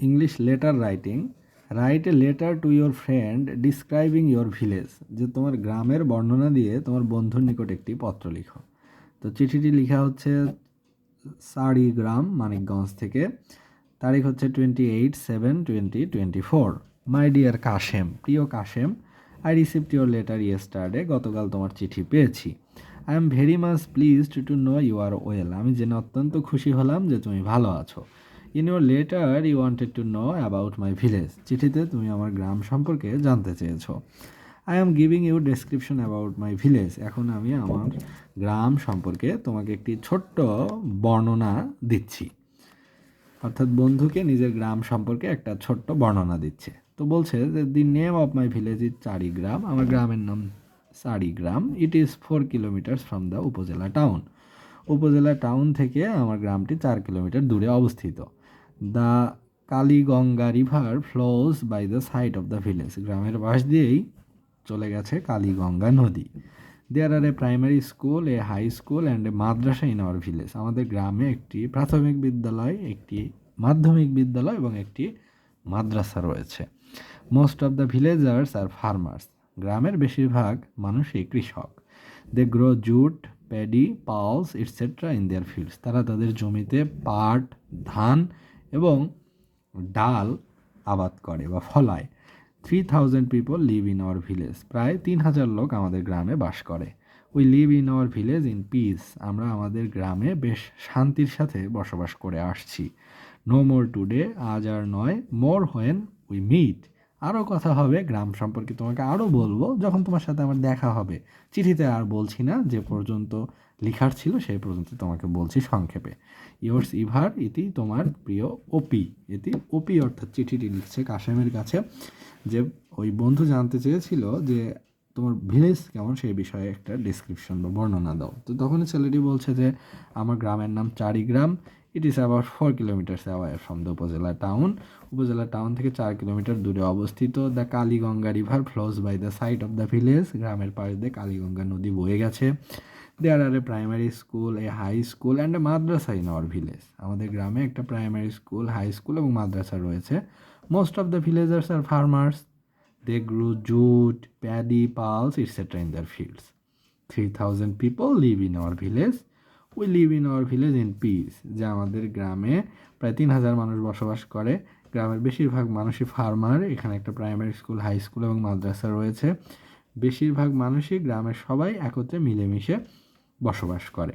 English letter writing write a letter to your friend describing your village যে তোমার গ্রামের বর্ণনা দিয়ে তোমার বন্ধুর নিকট একটি পত্র লিখো। তো চিঠিটি লেখা হচ্ছে সারি গ্রাম মানিকগঞ্জ থেকে। তারিখ হচ্ছে twenty eight seven twenty twenty four my dear Kashem, প্রিয় Kashem I received your letter yesterday গতকাল তোমার চিঠি পেয়েছি। I am very much pleased to know you are well আমি জেনে অত্যন্ত খুশি হলাম যে তুমি ভালো আছো। In your letter you wanted to know about my village চিঠিতে তুমি আমার গ্রাম সম্পর্কে জানতে চেয়েছো। I am giving you description about my village এখন আমি আমার গ্রাম সম্পর্কে তোমাকে একটি ছোট্ট বর্ণনা দিচ্ছি। অর্থাৎ বন্ধুকে নিজের গ্রাম সম্পর্কে একটা ছোট্ট বর্ণনা দিচ্ছে। তো বলছে যে the name of my village is Charigram আমার গ্রামের নাম Charigram it is four kilometers from the upazila town upazila town থেকে আমার গ্রামটি চার কিলোমিটার দূরে অবস্থিত। The Kaliganga river flows by the side of the village. গ্রামের পাশ দিয়েই চলে গেছে কালীগঙ্গা নদী। There are a primary school a high school and a madrasa in our village আমাদের গ্রামে একটি প্রাথমিক বিদ্যালয়, একটি মাধ্যমিক বিদ্যালয় এবং একটি মাদ্রাসা রয়েছে। Most of the villagers are farmers গ্রামের বেশিরভাগ মানুষই কৃষক। They grow jute paddy pulse etcetera in their fields তারা তাদের জমিতে পাট, ধান এবং ডাল আবাদ করে বা ফলায়। Three thousand people live in our village প্রায় তিন হাজার লোক আমাদের গ্রামে বাস করে। We live in our village in peace আমরা আমাদের গ্রামে বেশ শান্তির সাথে বসবাস করে আসছি। নো মোর টুডে আজ আর নয়। মোর হোয়েন উই মিট আরও কথা হবে গ্রাম সম্পর্কে তোমাকে আরও বলব, যখন তোমার সাথে আমার দেখা হবে। চিঠিতে আর বলছি না, যে পর্যন্ত লিখার ছিল সেই পর্যন্ত তোমাকে বলছি সংক্ষেপে। ইয়োর্স ইভার ইতি তোমার প্রিয় ওপি এটি ওপি অর্থাৎ চিঠিটি লিখছে কাশেমের কাছে, যে ওই বন্ধু জানতে চেয়েছিল যে তোমার ভিলেজ কেমন, সেই বিষয়ে একটা ডিসক্রিপশন বা বর্ণনা দাও। তো তখনই ছেলেটি বলছে যে, আমার গ্রামের নাম Charigram it is about four kilometers away from the upazila town upazila town থেকে চার কিলোমিটার দূরে অবস্থিত the Kaliganga river flows by the side of the village গ্রামের পাশ দিয়ে কালীগঙ্গা নদী বয়ে গেছে। There are a primary school a high school and a madrasa in our village আমাদের গ্রামে একটা প্রাইমারি স্কুল হাই স্কুল এবং মাদ্রাসা রয়েছে। Most of the villagers are farmers they grow jute paddy pulse etcetera in their fields three thousand people live in our village we live in our village in peace যে আমাদের গ্রামে প্রায় তিন হাজার মানুষ বসবাস করে। গ্রামের বেশিরভাগ মানুষই ফার্মার এখানে একটা প্রাইমারি স্কুল হাই স্কুল এবং মাদ্রাসা রয়েছে। বেশিরভাগ মানুষই গ্রামের সবাই একত্রে মিলেমিশে বসবাস করে।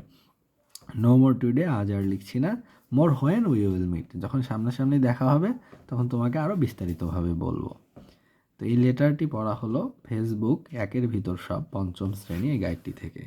নো মোর টুডে আজ আর লিখছি না। More when we will meet যখন সামনাসামনি দেখা হবে, তখন তোমাকে আরও বিস্তারিতভাবে বলব। তো এই লেটারটি পড়া হলো ফেসবুক একের ভিতর সব পঞ্চম শ্রেণি এই গাইডটি থেকে।